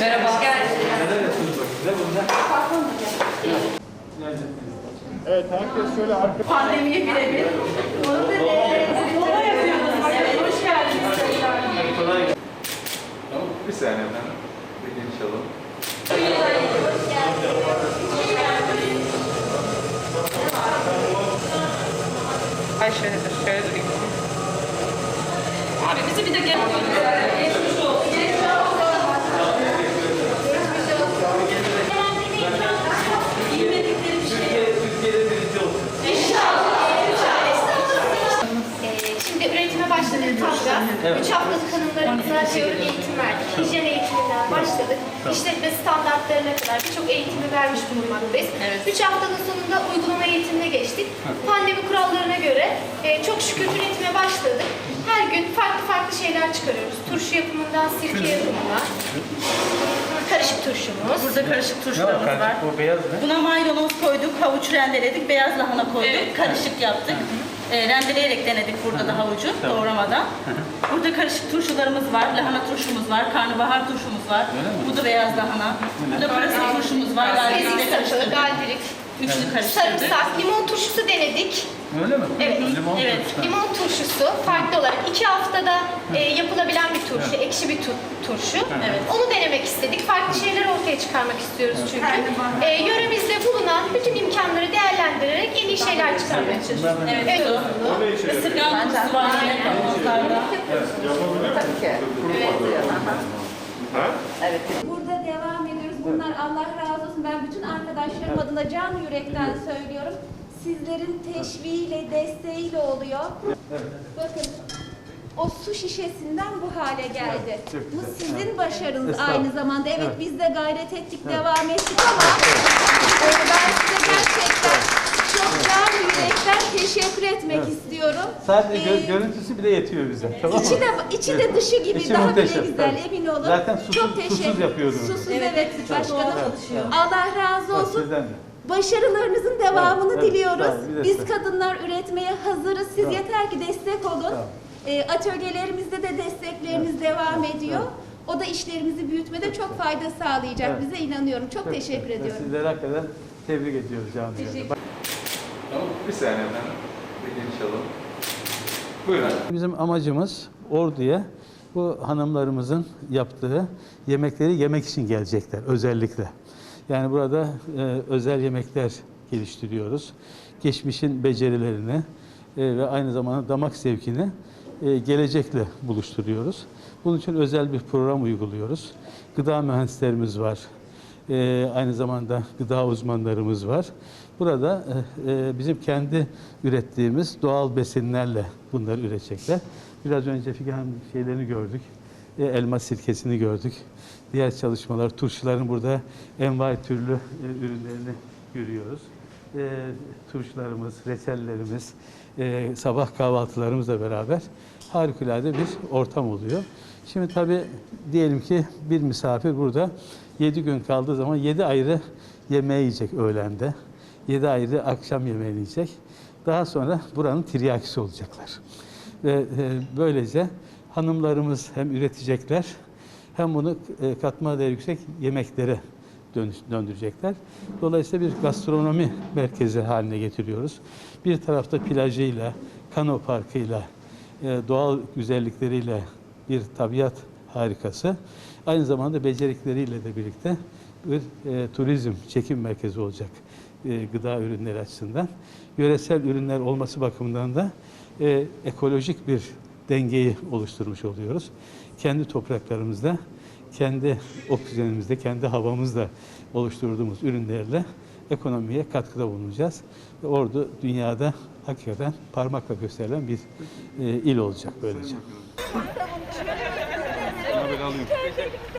Merhaba. Hoş geldiniz. Evet herkes şöyle arka Pandemiye birebir. Onu da Mola yapıyoruz. Evet, hoş geldiniz. Tamam, bir saniye efendim. Bir geniş alalım. Ay şöyle dur, şöyle durayım. Abi bizi bir de gel. Tam gaz. Üç haftalık hanımlarımıza teorik eğitim verdik. Hijyen eğitiminden başladık. İşletme standartlarına kadar birçok eğitimi vermiş bulunmaktayız. Evet. Üç haftanın sonunda uygulama eğitimine geçtik. Pandemi kurallarına göre e, çok şükür üretime başladık. Her gün farklı farklı şeyler çıkarıyoruz. Turşu yapımından sirke yapımına. Karışık turşumuz. Burada karışık turşularımız var. o beyaz ne? Buna maydanoz koyduk, havuç rendeledik, beyaz lahana koyduk, Evet. karışık yaptık. E, rendeleyerek denedik burada da havucu doğramadan. Burada karışık turşularımız var, lahana turşumuz var, karnabahar turşumuz var. Bu da beyaz lahana. Burada pırasa turşumuz var, galdirik, Üçlü karıştırdık. sarımsak, limon turşusu denedik. Öyle mi? Evet. Limon Evet. turşusu. Limon turşusu farklı olarak iki haftada e, yapılabilen bir turşu, ekşi bir tu- turşu. Evet. Onu denemek istedik. Farklı şeyler ortaya çıkarmak istiyoruz çünkü. E, yöremizde bulunan bütün imkanları değerlendirerek en iyi şeyler çıkarmaya çalışıyoruz. Evet, Evet. su. Isırgan turşusu var yine kavanozlarda. Burada devam ediyoruz. Bunlar Allah razı olsun. Ben bütün arkadaşlarım adına can yürekten söylüyorum. Sizlerin teşviğiyle, desteğiyle oluyor. Bakın o su şişesinden bu hale geldi. Bu sizin başarınız aynı zamanda. Evet biz de gayret ettik, devam ettik ama e, ben size gerçekten çok can yürekten teşekkür etmek istiyorum. Sadece gö- Ee, görüntüsü bile yetiyor bize. Tamam mı? İçi de, içi de dışı gibi İçi daha muhteşem, bile güzel emin olun. Zaten susuz- Çok teşekkür susuz yapıyordunuz. Susuz evet, başkanım. Evet. Allah razı Bak, olsun. Sizden de. Başarılarınızın devamını Evet, evet, diliyoruz. de Biz kadınlar üretmeye hazırız. Siz Tamam. yeter ki destek olun. Tamam. Ee, atölyelerimizde de destekleriniz devam ediyor. O da işlerimizi büyütmede çok fayda sağlayacak. Evet. Bize inanıyorum. Çok, Çok teşekkür güzel. ediyorum. Sizleri hakikaten tebrik ediyoruz canım. Tamam, bir saniye efendim. Bir geniş alalım. Buyurun. Bizim amacımız orduya bu hanımlarımızın yaptığı yemekleri yemek için gelecekler özellikle. Yani burada e, özel yemekler geliştiriyoruz. Geçmişin becerilerini e, ve aynı zamanda damak zevkini e, gelecekle buluşturuyoruz. Bunun için özel bir program uyguluyoruz. Gıda mühendislerimiz var. E, aynı zamanda gıda uzmanlarımız var. Burada e, e, bizim kendi ürettiğimiz doğal besinlerle bunları üretecekler. Biraz önce Figen şeylerini gördük. Elma sirkesini gördük. Diğer çalışmalar, turşuların burada envai türlü e, ürünlerini görüyoruz. E, turşularımız, reçellerimiz, e, sabah kahvaltılarımızla beraber harikulade bir ortam oluyor. Şimdi tabii diyelim ki bir misafir burada 7 gün kaldığı zaman 7 ayrı yemeği yiyecek öğlende. 7 ayrı akşam yemeğini yiyecek. Daha sonra buranın tiryakisi olacaklar. Ve e, böylece hanımlarımız hem üretecekler hem bunu e, katma değeri yüksek yemeklere döndürecekler. Dolayısıyla bir gastronomi merkezi haline getiriyoruz. Bir tarafta plajıyla, kano parkıyla, e, doğal güzellikleriyle bir tabiat harikası. Aynı zamanda becerikleriyle de birlikte bir e, turizm çekim merkezi olacak e, gıda ürünleri açısından. Yöresel ürünler olması bakımından da e, ekolojik bir dengeyi oluşturmuş oluyoruz. Kendi topraklarımızda, kendi oksijenimizde, kendi havamızda oluşturduğumuz ürünlerle ekonomiye katkıda bulunacağız. Ve Ordu dünyada hakikaten parmakla gösterilen bir e, il olacak böylece.